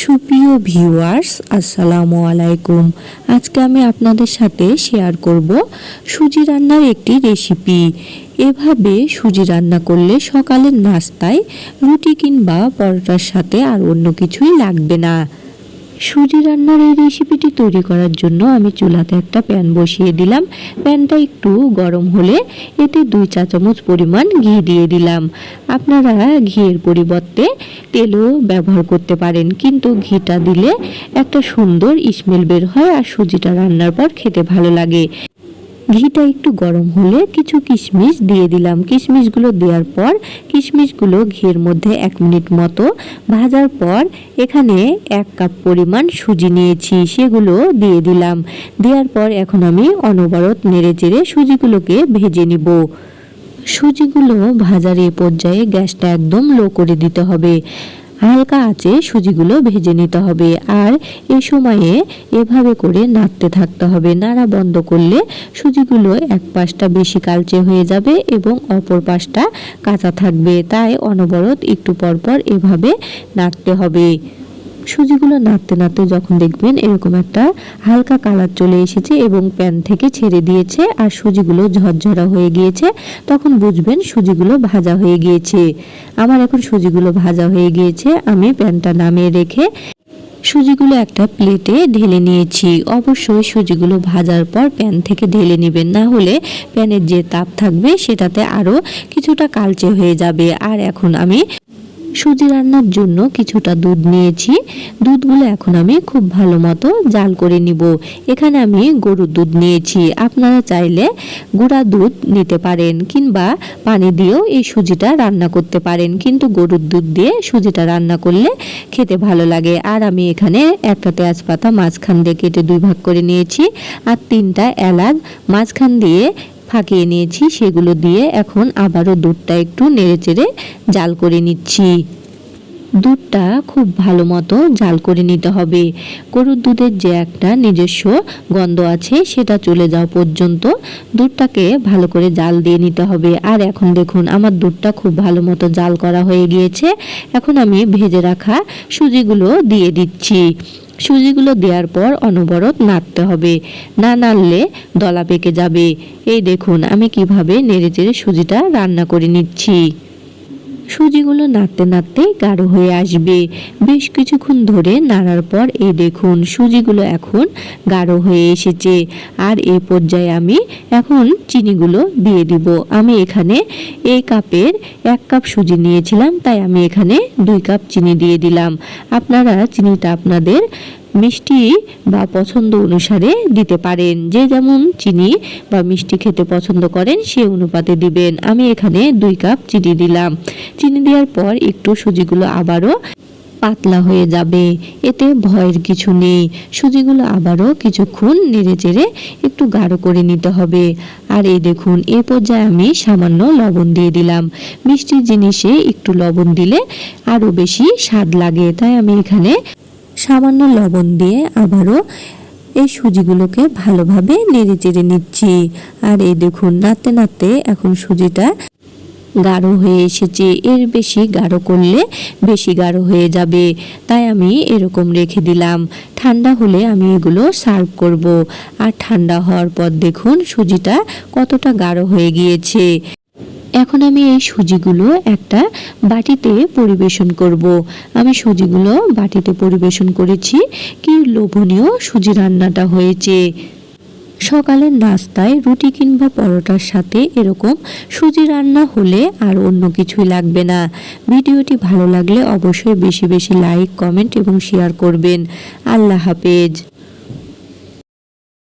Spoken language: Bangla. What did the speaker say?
সুপ্রিয় ভিউয়ার্স, আসসালামু আলাইকুম। আজকে আমি আপনাদের সাথে শেয়ার করব সুজি রান্নার একটি রেসিপি। এভাবে সুজি রান্না করলে সকালের নাস্তায় রুটি কিংবা পরোটার সাথে আর অন্য কিছুই লাগবে না। সুজি রান্নার এই রেসিপিটি তৈরি করার জন্য আমি চুলাতে একটা প্যান বসিয়ে দিলাম। প্যানটা একটু গরম হলে এতে দুই চা চামচ পরিমাণ ঘি দিয়ে দিলাম। আপনারা ঘিয়ের পরিবর্তে তেলও ব্যবহার করতে পারেন, কিন্তু ঘিটা দিলে একটা সুন্দর স্মেল বের হয় আর সুজিটা রান্নার পর খেতে ভালো লাগে। ঘিটা একটু গরম হলে কিছু কিশমিশ দিয়ে দিলাম। কিশমিশগুলো দেওয়ার পর কিশমিশগুলো ঘিয়ের মধ্যে এক মিনিট মতো ভাজার পর এখানে এক কাপ পরিমাণ সুজি নিয়েছি, সেগুলো দিয়ে দিলাম। দেওয়ার পর এখন আমি অনবরত নেড়ে চেড়ে সুজিগুলোকে ভেজে নিব। সুজিগুলো ভাজার এ পর্যায়ে গ্যাসটা একদম লো করে দিতে হবে। হালকা আঁচে সুজিগুলো ভেজে নিতে হবে আর এই সময়ে এভাবে করে নাড়তে থাকতে হবে। নাড়া বন্ধ করলে সুজিগুলো এক পাশটা বেশি কালচে হয়ে যাবে এবং অপর পাশটা কাঁচা থাকবে। তাই অনবরত একটু পরপর এভাবে নাড়তে হবে। সুজিগুলো নাড়তে নাড়তে যখন দেখবেন এরকম একটা হালকা কালার চলে এসেছে এবং প্যান থেকে ছেড়ে দিয়েছে আর সুজিগুলো ঝরঝরা হয়ে গিয়েছে, তখন বুঝবেন সুজিগুলো ভাজা হয়ে গিয়েছে। আমার এখন সুজিগুলো ভাজা হয়ে গিয়েছে, আমি প্যানটা নামিয়ে রেখে সুজিগুলো একটা প্লেটে ঢেলে নিয়েছি। অবশ্যই সুজিগুলো ভাজার পর প্যান থেকে ঢেলে নেবেন, না হলে প্যানের যে তাপ থাকবে সেটাতে আরও কিছুটা কালচে হয়ে যাবে। আর এখন আমি সুজি রান্নার জন্য কিছুটা দুধ নিয়েছি। দুধগুলো এখন আমি খুব ভালো মতো জাল করে নিব। এখানে আমি গরুর দুধ নিয়েছি। আপনারা চাইলে গুঁড়া দুধ নিতে পারেন কিংবা পানি দিয়েও এই সুজিটা রান্না করতে পারেন। কিন্তু গরুর দুধ দিয়ে সুজিটা রান্না করলে খেতে ভালো লাগে। আর আমি এখানে একটা তেজপাতা মাঝখান দিয়ে কেটে দুই ভাগ করে নিয়েছি। আর তিনটা এলাচ মাঝখান দিয়ে ফাঁকিয়ে নিয়েছি সেগুলো দিয়ে এখন আবারও দুধটা একটু নেড়ে চেড়ে জাল করে নিচ্ছি। দুধটা খুব ভালো মতো জাল করে নিতে হবে। গরুর দুধের যে একটা নিজস্ব গন্ধ আছে, সেটা চলে যাওয়া পর্যন্ত দুধটাকে ভালো করে জাল দিয়ে নিতে হবে। আর এখন দেখুন, আমার দুধটা খুব ভালো মতো জাল করা হয়ে গিয়েছে। এখন আমি ভেজে রাখা সুজিগুলো দিয়ে দিচ্ছি। সুজিগুলো দেওয়ার পর অনবরত নাড়তে হবে। না নাড়লে দলা পেকে যাবে। এই দেখুন, আমি কীভাবে নেড়ে চেড়ে সুজিটা রান্না করে নিচ্ছি। সুজিগুলো নাড়তে নাড়তে গাঢ় হয়ে আসবে। বেশ কিছুক্ষণ ধরে নাড়ার পর এই দেখুন সুজিগুলো এখন গাঢ় হয়ে এসেছে। আর এ পর্যায়ে আমি এখন চিনিগুলো দিয়ে দিব। আমি এখানে এই কাপের এক কাপ সুজি নিয়েছিলাম, তাই আমি এখানে দুই কাপ চিনি দিয়ে দিলাম। আপনারা চিনিটা আপনাদের মিষ্টি বা পছন্দ অনুসারে দিতে পারেন। যে যেমন চিনি বা মিষ্টি খেতে পছন্দ করেন, সে অনুপাতে দিবেন। আমি এখানে দুই কাপ চিনি দিলাম। চিনি দেওয়ার পর একটু সুজিগুলো আবারও পাতলা হয়ে যাবে। এতে ভয়ের কিছু নেই। সুজিগুলো আবারও কিছুক্ষণ নেড়ে চেড়ে একটু গাঢ় করে নিতে হবে। আর এই দেখুন, এ পর্যায়ে আমি সামান্য লবণ দিয়ে দিলাম। মিষ্টি জিনিসে একটু লবণ দিলে আরও বেশি স্বাদ লাগে। তাই আমি এখানে সামান্য লবণ দিয়ে আবারও এই সুজিগুলোকে ভালোভাবে নেড়ে চেড়ে নিচ্ছি। আর এই দেখুন নাতে নাতে এখন সুজিটা গাঢ় হয়ে এসেছে। এর বেশি গাঢ় করলে বেশি গাঢ় হয়ে যাবে। তাই আমি এরকম রেখে দিলাম। ঠান্ডা হলে আমি এগুলো সার্ভ করব। আর ঠান্ডা হওয়ার পর দেখুন, সুজিটা কতটা গাঢ় হয়ে গিয়েছে। এখন আমি এই সুজিগুলো একটা বাটিতে পরিবেশন করব। আমি সুজিগুলো বাটিতে পরিবেশন করেছি। কি লোভনীয় সুজি রান্নাটা হয়েছে। সকালের নাস্তায় রুটি কিংবা পরোটার সাথে এরকম সুজি রান্না হলে আর অন্য কিছুই লাগবে না। ভিডিওটি ভালো লাগলে অবশ্যই বেশি বেশি লাইক, কমেন্ট এবং শেয়ার করবেন। আল্লাহ হাফেজ।